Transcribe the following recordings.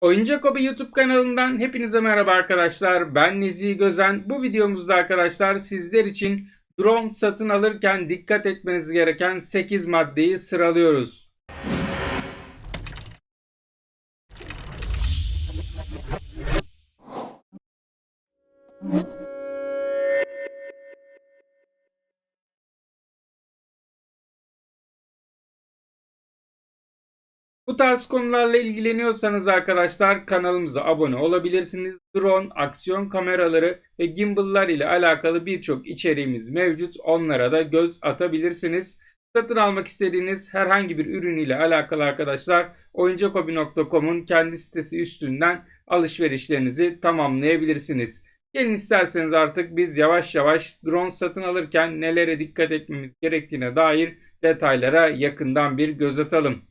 Oyuncak Hobi YouTube kanalından hepinize merhaba arkadaşlar. Ben Nezih Gözen. Bu videomuzda arkadaşlar sizler için drone satın alırken dikkat etmeniz gereken 8 maddeyi sıralıyoruz. Bu tarz konularla ilgileniyorsanız arkadaşlar kanalımıza abone olabilirsiniz. Drone, aksiyon kameraları ve gimbal'lar ile alakalı birçok içeriğimiz mevcut. Onlara da göz atabilirsiniz. Satın almak istediğiniz herhangi bir ürün ile alakalı arkadaşlar oyuncakobi.com'un kendi sitesi üstünden alışverişlerinizi tamamlayabilirsiniz. Gelin isterseniz artık biz yavaş yavaş drone satın alırken nelere dikkat etmemiz gerektiğine dair detaylara yakından bir göz atalım.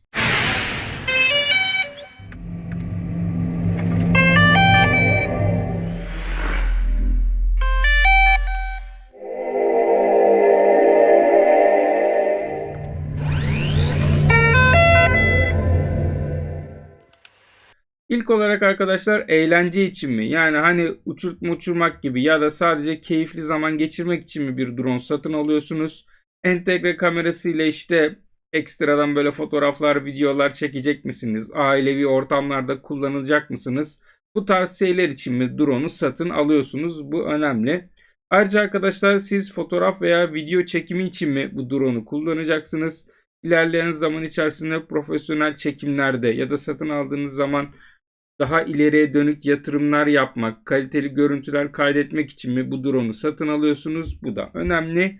İlk olarak arkadaşlar eğlence için mi? Yani hani uçurtma uçurmak gibi ya da sadece keyifli zaman geçirmek için mi bir drone satın alıyorsunuz? Entegre kamerasıyla işte ekstradan böyle fotoğraflar, videolar çekecek misiniz? Ailevi ortamlarda kullanılacak mısınız? Bu tarz şeyler için mi drone'u satın alıyorsunuz? Bu önemli. Ayrıca arkadaşlar siz fotoğraf veya video çekimi için mi bu drone'u kullanacaksınız? İlerleyen zaman içerisinde profesyonel çekimlerde ya da satın aldığınız zaman daha ileriye dönük yatırımlar yapmak, kaliteli görüntüler kaydetmek için mi bu drone'u satın alıyorsunuz? Bu da önemli.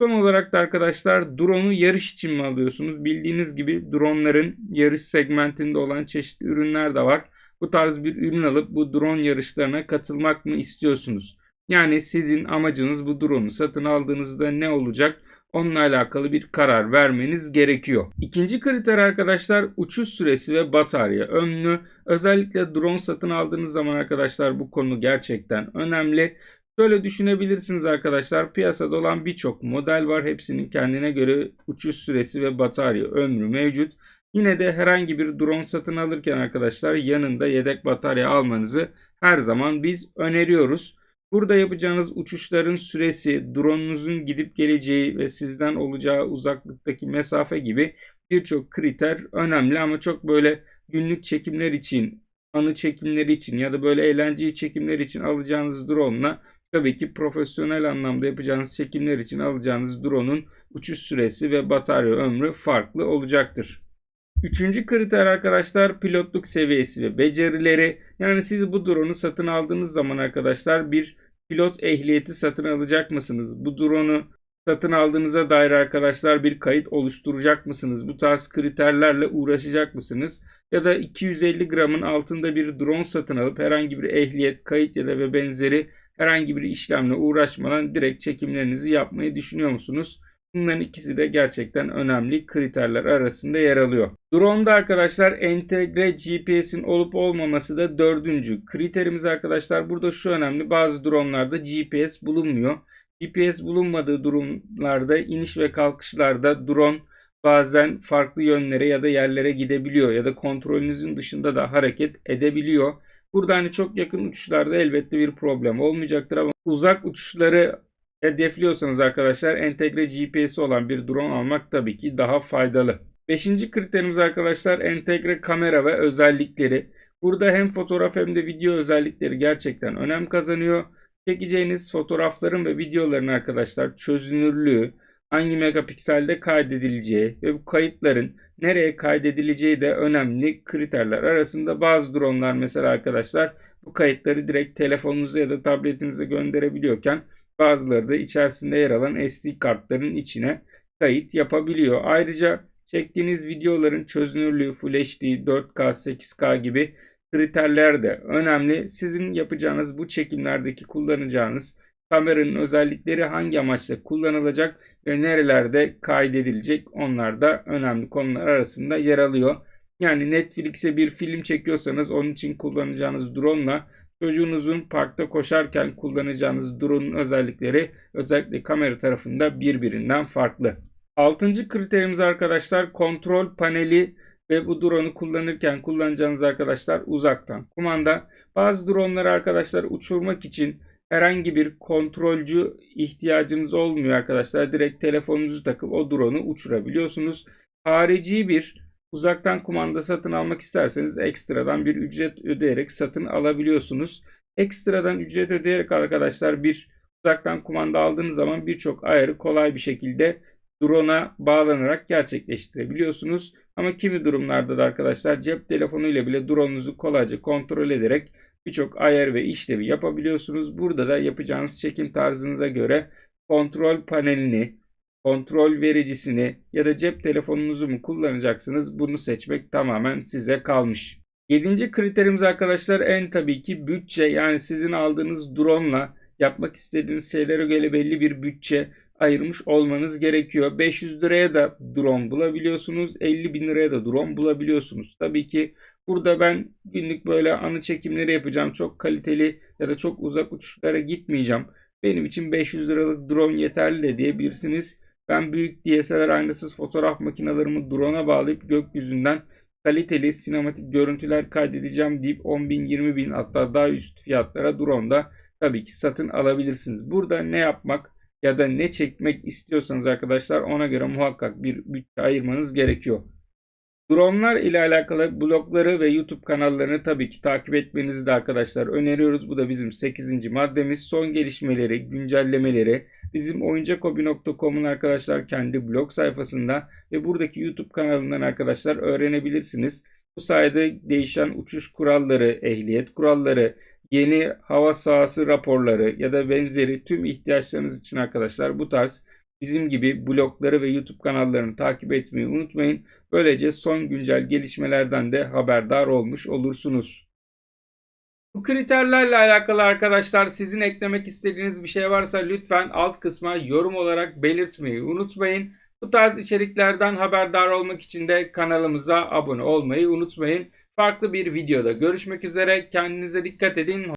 Son olarak da arkadaşlar drone'u yarış için mi alıyorsunuz? Bildiğiniz gibi drone'ların yarış segmentinde olan çeşitli ürünler de var. Bu tarz bir ürün alıp bu drone yarışlarına katılmak mı istiyorsunuz? Yani sizin amacınız bu drone'u satın aldığınızda ne olacak? Onunla alakalı bir karar vermeniz gerekiyor. İkinci kriter arkadaşlar uçuş süresi ve batarya ömrü. Özellikle drone satın aldığınız zaman arkadaşlar bu konu gerçekten önemli. Şöyle düşünebilirsiniz arkadaşlar piyasada olan birçok model var. Hepsinin kendine göre uçuş süresi ve batarya ömrü mevcut. Yine de herhangi bir drone satın alırken arkadaşlar yanında yedek batarya almanızı her zaman biz öneriyoruz. Burada yapacağınız uçuşların süresi, drone'unuzun gidip geleceği ve sizden olacağı uzaklıktaki mesafe gibi birçok kriter önemli ama çok böyle günlük çekimler için, anı çekimleri için ya da böyle eğlenceli çekimler için alacağınız drone'la tabii ki profesyonel anlamda yapacağınız çekimler için alacağınız drone'un uçuş süresi ve batarya ömrü farklı olacaktır. Üçüncü kriter arkadaşlar pilotluk seviyesi ve becerileri. Yani siz bu drone'u satın aldığınız zaman arkadaşlar bir pilot ehliyeti satın alacak mısınız? Bu drone'u satın aldığınıza dair arkadaşlar bir kayıt oluşturacak mısınız? Bu tarz kriterlerle uğraşacak mısınız? Ya da 250 gramın altında bir drone satın alıp herhangi bir ehliyet, kayıt ya da ve benzeri herhangi bir işlemle uğraşmadan direkt çekimlerinizi yapmayı düşünüyor musunuz? Bunların ikisi de gerçekten önemli kriterler arasında yer alıyor. Drone'da arkadaşlar entegre GPS'in olup olmaması da dördüncü kriterimiz arkadaşlar. Burada şu önemli bazı drone'larda GPS bulunmuyor. GPS bulunmadığı durumlarda iniş ve kalkışlarda drone bazen farklı yönlere ya da yerlere gidebiliyor ya da kontrolünüzün dışında da hareket edebiliyor. Burada hani çok yakın uçuşlarda elbette bir problem olmayacaktır ama uzak uçuşları hedefliyorsanız arkadaşlar entegre GPS olan bir drone almak tabii ki daha faydalı. Beşinci kriterimiz arkadaşlar entegre kamera ve özellikleri. Burada hem fotoğraf hem de video özellikleri gerçekten önem kazanıyor. Çekeceğiniz fotoğrafların ve videoların arkadaşlar çözünürlüğü, hangi megapikselde kaydedileceği ve bu kayıtların nereye kaydedileceği de önemli kriterler arasında. Bazı dronlar mesela arkadaşlar bu kayıtları direkt telefonunuza ya da tabletinize gönderebiliyorken bazıları da içerisinde yer alan SD kartların içine kayıt yapabiliyor. Ayrıca çektiğiniz videoların çözünürlüğü Full HD, 4K, 8K gibi kriterler de önemli. Sizin yapacağınız bu çekimlerdeki kullanacağınız kameranın özellikleri hangi amaçla kullanılacak ve nerelerde kaydedilecek onlar da önemli konular arasında yer alıyor. Yani Netflix'e bir film çekiyorsanız onun için kullanacağınız drone ile çocuğunuzun parkta koşarken kullanacağınız drone'un özellikleri özellikle kamera tarafında birbirinden farklı. Altıncı kriterimiz arkadaşlar kontrol paneli ve bu drone'u kullanırken kullanacağınız arkadaşlar uzaktan kumanda. Bazı drone'ları arkadaşlar uçurmak için herhangi bir kontrolcü ihtiyacınız olmuyor arkadaşlar. Direkt telefonunuzu takıp o drone'u uçurabiliyorsunuz. Harici bir uzaktan kumanda satın almak isterseniz ekstradan bir ücret ödeyerek satın alabiliyorsunuz. Ekstradan ücret ödeyerek arkadaşlar bir uzaktan kumanda aldığınız zaman birçok ayarı kolay bir şekilde drone'a bağlanarak gerçekleştirebiliyorsunuz. Ama kimi durumlarda da arkadaşlar cep telefonu ile bile drone'unuzu kolayca kontrol ederek birçok ayar ve işlevi yapabiliyorsunuz. Burada da yapacağınız çekim tarzınıza göre kontrol panelini, kontrol vericisini ya da cep telefonunuzu mu kullanacaksınız bunu seçmek tamamen size kalmış. Yedinci kriterimiz arkadaşlar en tabii ki bütçe yani sizin aldığınız drone'la yapmak istediğiniz şeylere göre belli bir bütçe ayırmış olmanız gerekiyor. 500 liraya da drone bulabiliyorsunuz. 50 bin liraya da drone bulabiliyorsunuz. Tabii ki burada ben günlük böyle anı çekimleri yapacağım. Çok kaliteli ya da çok uzak uçuşlara gitmeyeceğim. Benim için 500 liralık drone yeterli de diyebilirsiniz. Ben büyük DSLR aynasız fotoğraf makinalarımı drone'a bağlayıp gökyüzünden kaliteli sinematik görüntüler kaydedeceğim deyip 10 bin 20 bin hatta daha üst fiyatlara drone'da tabii ki satın alabilirsiniz. Burada ne yapmak ya da ne çekmek istiyorsanız arkadaşlar ona göre muhakkak bir bütçe ayırmanız gerekiyor. Dronlar ile alakalı blogları ve YouTube kanallarını tabii ki takip etmenizi de arkadaşlar öneriyoruz. Bu da bizim 8. maddemiz. Son gelişmeleri, güncellemeleri bizim oyuncakobi.com'un arkadaşlar kendi blog sayfasında ve buradaki YouTube kanalından arkadaşlar öğrenebilirsiniz. Bu sayede değişen uçuş kuralları, ehliyet kuralları, yeni hava sahası raporları ya da benzeri tüm ihtiyaçlarınız için arkadaşlar bu tarz bizim gibi blogları ve YouTube kanallarını takip etmeyi unutmayın. Böylece son güncel gelişmelerden de haberdar olmuş olursunuz. Bu kriterlerle alakalı arkadaşlar sizin eklemek istediğiniz bir şey varsa lütfen alt kısma yorum olarak belirtmeyi unutmayın. Bu tarz içeriklerden haberdar olmak için de kanalımıza abone olmayı unutmayın. Farklı bir videoda görüşmek üzere. Kendinize dikkat edin.